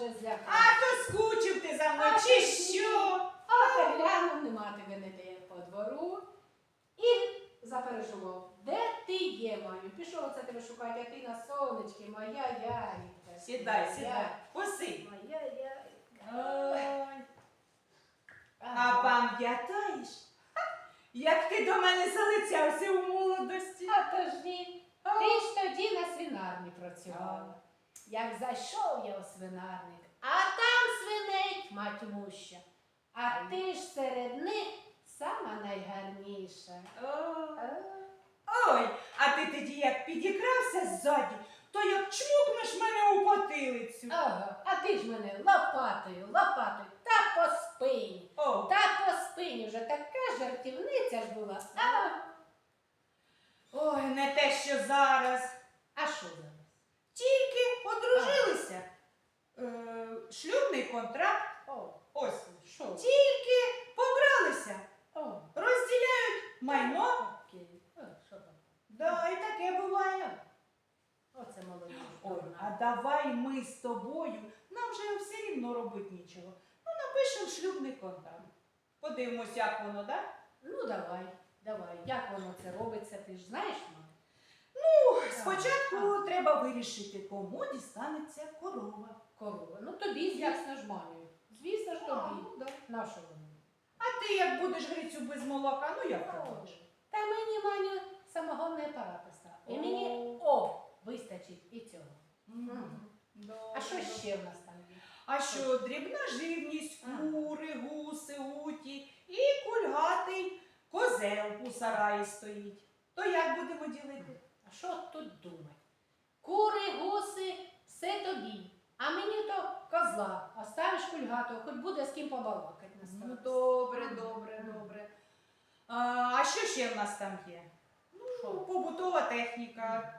вже злякався. А то скучив ти за мною, чи що? А глянув, нема тебе не дає по двору. І запереживав, де ти є, маю? Пішов оце тебе шукати, а ти на сонечки, моя яйка. Сідай, сідай, посидь. Моя яйка. Ой. А пам'ятаєш, як ти до мене залицявся у молодості? А то ж ні. Ти ж тоді на свинарні працювала. Як зайшов я у свинарник, а там свинить мать муща. А ти ж серед них сама найгарніша. Ой. А? Ти тоді як підікрався ззаді, то як чмукнеш мене у потилицю. Ага, а ти ж мене лопатою, лопатою, та по спині. О, Та по спині вже така жартівниця ж була. А, ой, не те, що зараз. а що зараз? Тільки одружилися. Е, шлюбний контракт. О, Ось. Що? Тільки побралися. О, Розділяють майно. окей. О, що там? Да, і таке буває. Оце молодіж. Ой, а давай ми з тобою, нам же все рівно робити нічого. Ну, напишемо шлюбний контракт. Подивимось, як воно, так? Ну давай, давай. Як воно це робиться, ти ж знаєш, мам? Ну, спочатку треба вирішити, кому дістанеться корова. Корова. Ну тобі, звісно ж, мамі. Тобі. ну, да. На що воно? А ти як будеш грицю без молока, ну як ти будеш? Та мені, Маню, самогонний апарат остав. І О. мені, о, вистачить і цього. Мгм. А що ще в нас там є? А що, дрібна живність, кури, гуси, уті і кульгатий козел у сараї стоїть. То як будемо ділити? А що тут думати? Кури, гуси, все тобі. А козла. Оставиш кульгатого, хоч буде з ким побалакати на Ну, старості. добре, добре, добре. А, а що ще в нас там є? Ну, Що? побутова техніка,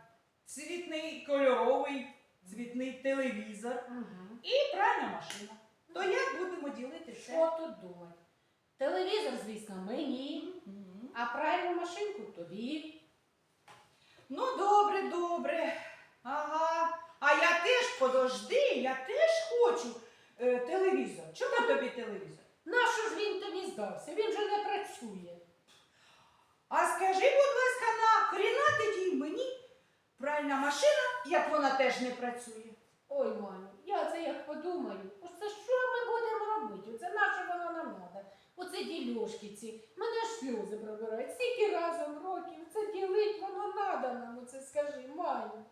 цвітний кольоровий, цвітний телевізор Мгм. і пральна машина. То як будемо ділити все? Що тут думати? Телевізор, звісно, мені, Мгм. а пральну машинку тобі. Ну, добре, добре. Ага. А я теж подожди, я теж хочу е, телевізор. Чому тобі телевізор? Нащо ж він тобі здався? Він же не працює. А скажи, будь ласка, нахріна тоді мені пральна машина, як вона теж не працює? Ой, Маню, я це як подумаю. Оце що ми будемо робити? Оце наше воно нам треба. Оце ділюшки ці. Мене ж сльози пробирають. Скільки разом років це ділить, воно надо нам. Оце скажи, Маню.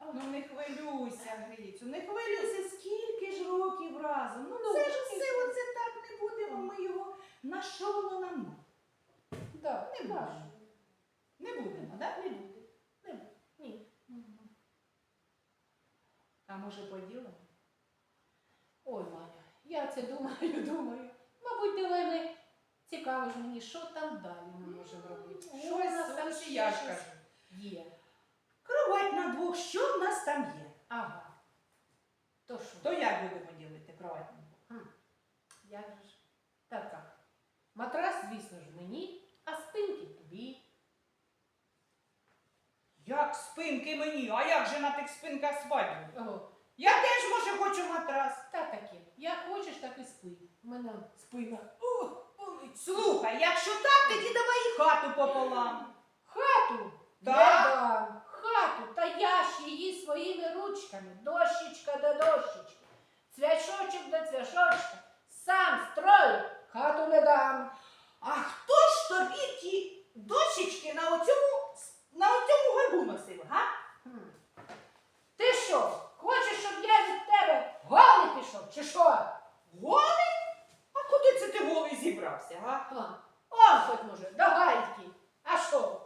Ну не хвилюйся, Грицю, не хвилюйся, скільки ж років разом. Ну, Ну, це ж все оце так не будемо ми його. На що воно нам? Да, Не можна. Не будемо, так? Не буде. Не буде. Ні. А може поділимо? Ой, Маня, я це думаю, думаю. Мабуть, для мене цікаво ж мені, що там далі ми можемо робити. Що Ой, нас там ще я ж щось кажу. є? Кровать на двох, що в нас там є? Ага. То що? То як будемо ділити кровать? Як же ж? Так, так. Матрас, звісно ж, мені, а спинки тобі. Як спинки мені, а як же на тих спинках спати? буду? Ого, Я теж може хочу матрас. та таке. Як хочеш, так і спи. У мене спина. Болить. Слухай, якщо так, тоді давай і хату пополам. Хату! Не дам хату, та я ж її своїми ручками, дощечка до дощечки, цвяшочок до цвяшочка, сам строю, хату не дам. А хто ж тобі ті дощечки на оцьому, на оцьому горбу носив, га? Ти що, хочеш, щоб я від тебе голий пішов, чи що? Голий? А куди це ти голий зібрався, га? А, хоч може, до гальки. А що?